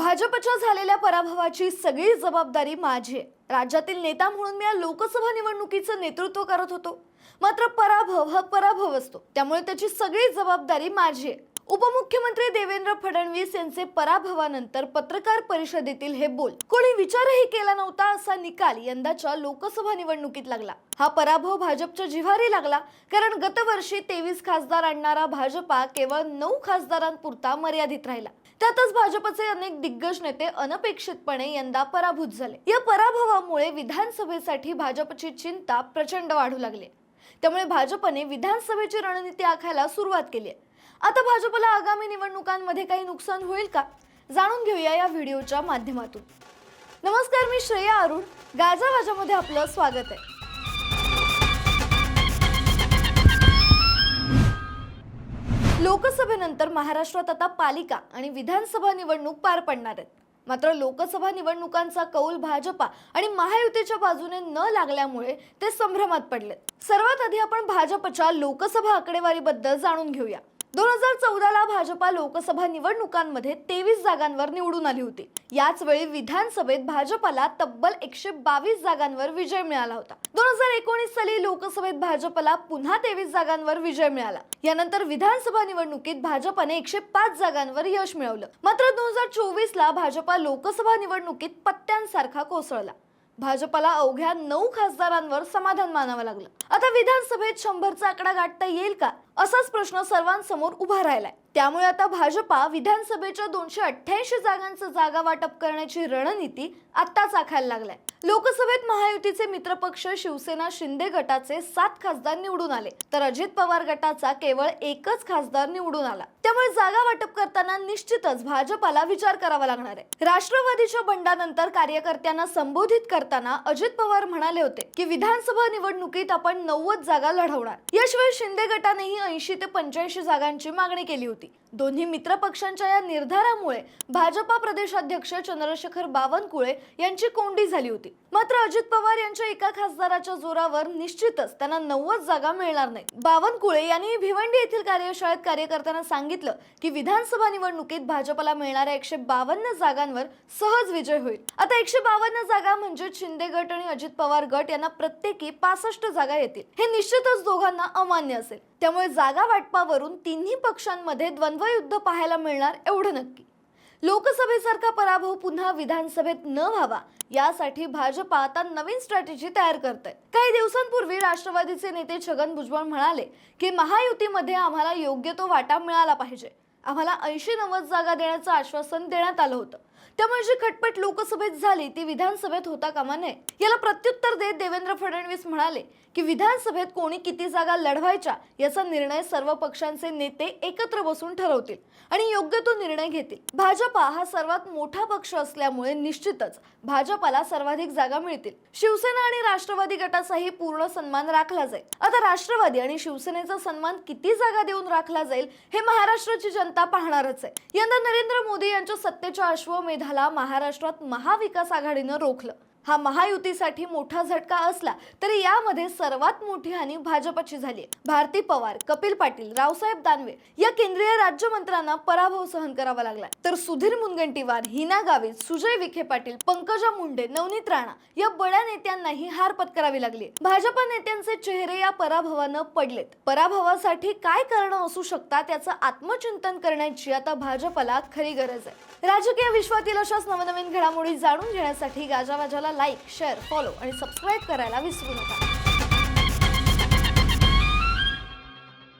भाजपच्या झालेल्या पराभवाची सगळी जबाबदारी माझी राज्यातील नेता म्हणून मी या लोकसभा निवडणुकीचं नेतृत्व करत होतो. मात्र पराभव हा पराभव असतो. त्यामुळे त्याची सगळी जबाबदारी माझी आहे. उपमुख्यमंत्री देवेंद्र फडणवीस यांचे पराभवानंतर पत्रकार परिषदेतील हे बोल कोणी विचारही केला नव्हता असा निकाल यंदाच्या लोकसभा निवडणुकीत लागला. हा पराभव भाजपच्या जिव्हारी लागला कारण गतवर्षी तेवीस खासदार आणणारा भाजपा केवळ नऊ खासदारांपुरता मर्यादित राहिला. त्यातच भाजपचे अनेक दिग्गज नेते अनपेक्षितपणे यंदा पराभूत झाले. या पराभवामुळे विधानसभेसाठी भाजपची चिंता प्रचंड वाढू लागली. त्यामुळे भाजपने विधानसभेची रणनीती आखायला सुरुवात केली आहे. आता भाजपला आगामी निवडणुकांमध्ये काही नुकसान होईल का? जाणून घेऊया या व्हिडिओच्या माध्यमातून. नमस्कार मी श्रेया अरुण. गाजावाजामध्ये आपलं स्वागत आहे. लोकसभेनंतर महाराष्ट्रात आता पालिका आणि विधानसभा निवडणूक पार पडणार आहेत. मात्र लोकसभा निवडणुकांचा कौल भाजपा आणि महायुतीच्या बाजूने न लागल्यामुळे ते संभ्रमात पडले सर्वात आधी आपण भाजपच्या लोकसभा आकडेवारीबद्दल जाणून घेऊया. दोन हजार चौदाला भाजपा लोकसभा निवडणुकांमध्ये तेवीस जागांवर निवडून आली होती. याच वेळी विधानसभेत भाजपाला तब्बल एकशे बावीस जागांवर विजय मिळाला होता. दोन हजार एकोणीस साली लोकसभेत भाजपला पुन्हा तेवीस जागांवर विजय मिळाला. यानंतर विधानसभा निवडणुकीत भाजपाने एकशे पाच जागांवर यश मिळवलं. मात्र दोन हजार चोवीस ला भाजपा लोकसभा निवडणुकीत पत्त्यांसारखा कोसळला. भाजपाला अवघ्या नऊ खासदारांवर समाधान मानावं लागलं. आता विधानसभेत शंभरचा आकडा गाठता येईल का? असाच प्रश्न सर्वांसमोर उभा राहिलाय. त्यामुळे आता भाजपा विधानसभेच्या दोनशे अठ्ठ्याऐंशी जागांचं जागा वाटप करण्याची रणनीती आत्ताच आखायला लागलाय. लोकसभेत महायुतीचे मित्रपक्ष शिवसेना शिंदे गटाचे सात खासदार निवडून आले तर अजित पवार गटाचा केवळ एकच खासदार निवडून आला. त्यामुळे जागा वाटप करताना निश्चितच भाजपाला विचार करावा लागणार आहे. राष्ट्रवादीच्या बंडानंतर कार्यकर्त्यांना संबोधित करताना अजित पवार म्हणाले होते की विधानसभा निवडणुकीत आपण नव्वद जागा लढवणार. याशिवाय शिंदे गटानेही ऐंशी ते पंच्याऐंशी जागांची मागणी केली होती. दोन्ही मित्र पक्षांच्या या निर्धारामुळे भाजपा प्रदेशाध्यक्ष चंद्रशेखर बावनकुळे यांची कोंडी झाली होती. मात्र अजित पवार यांच्या एका खासदाराच्या जोरावर निश्चितच त्यांना नव्वद जागा मिळणार नाही बावनकुळे यांनी भिवंडी येथील कार्यशाळेत कार्यकर्त्यांना सांगितलं की विधानसभा निवडणुकीत भाजपला मिळणाऱ्या एकशे बावन्न जागांवर सहज विजय होईल. आता एकशे बावन्न जागा म्हणजे शिंदे गट आणि अजित पवार गट यांना प्रत्येकी पासष्ट जागा येतील. हे निश्चितच दोघांना अमान्य असेल. त्यामुळे जागा वाटपावरून तिन्ही पक्षांमध्ये द्वंद्वयुद्ध पाहायला मिळणार एवढं नक्की. लोकसभेसारखा पराभव पुन्हा विधानसभेत न व्हावा यासाठी भाजपा आता नवीन स्ट्रॅटेजी तयार करते काही दिवसांपूर्वी राष्ट्रवादीचे नेते छगन भुजबळ म्हणाले की महायुतीमध्ये आम्हाला योग्य तो वाटा मिळाला पाहिजे. आम्हाला ऐंशी नव्वद जागा देण्याचं आश्वासन देण्यात आलं होतं. त्यामुळे जी खटपट लोकसभेत झाली ती विधानसभेत होता कामा नये. याला प्रत्युत्तर देत देवेंद्र फडणवीस म्हणाले की विधानसभेत कोणी किती जागा लढवायच्या याचा निर्णय सर्व पक्षांचे नेते एकत्र बसून ठरवतील आणि योग्य तो निर्णय घेतील. भाजपा हा सर्वात मोठा पक्ष असल्यामुळे निश्चितच भाजपाला सर्वाधिक जागा मिळतील. शिवसेना आणि राष्ट्रवादी गटाचाही पूर्ण सन्मान राखला जाईल. आता राष्ट्रवादी आणि शिवसेनेचा सन्मान किती जागा देऊन राखला जाईल हे महाराष्ट्राची जनता पाहणारच आहे. यंदा नरेंद्र मोदी यांच्या सत्तेच्या मेधाला महाराष्ट्रात महाविकास आघाडीनं रोखलं. हा महायुतीसाठी मोठा झटका असला तरी यामध्ये सर्वात मोठी हानी भाजपची झाली आहे. भारती पवार कपिल पाटील रावसाहेब दानवे या केंद्रीय राज्यमंत्र्यांना पराभव सहन करावा लागला तर सुधीर मुनगंटीवार हिना गावित सुजय विखे पाटील पंकजा मुंडे नवनीत राणा या बड्या नेत्यांनाही हार पत्करावी लागली भाजपा नेत्यांचे चेहरे या पराभवानं पडलेत. पराभवासाठी काय कारणं असू शकतात याचं आत्मचिंतन करण्याची आता भाजपला खरी गरज आहे. राजकीय विश्वातील अशाच नवनवीन घडामोडी जाणून घेण्यासाठी गाजावाजाला लाईक शेअर फॉलो आणि सबस्क्राईब करायला विसरू नका.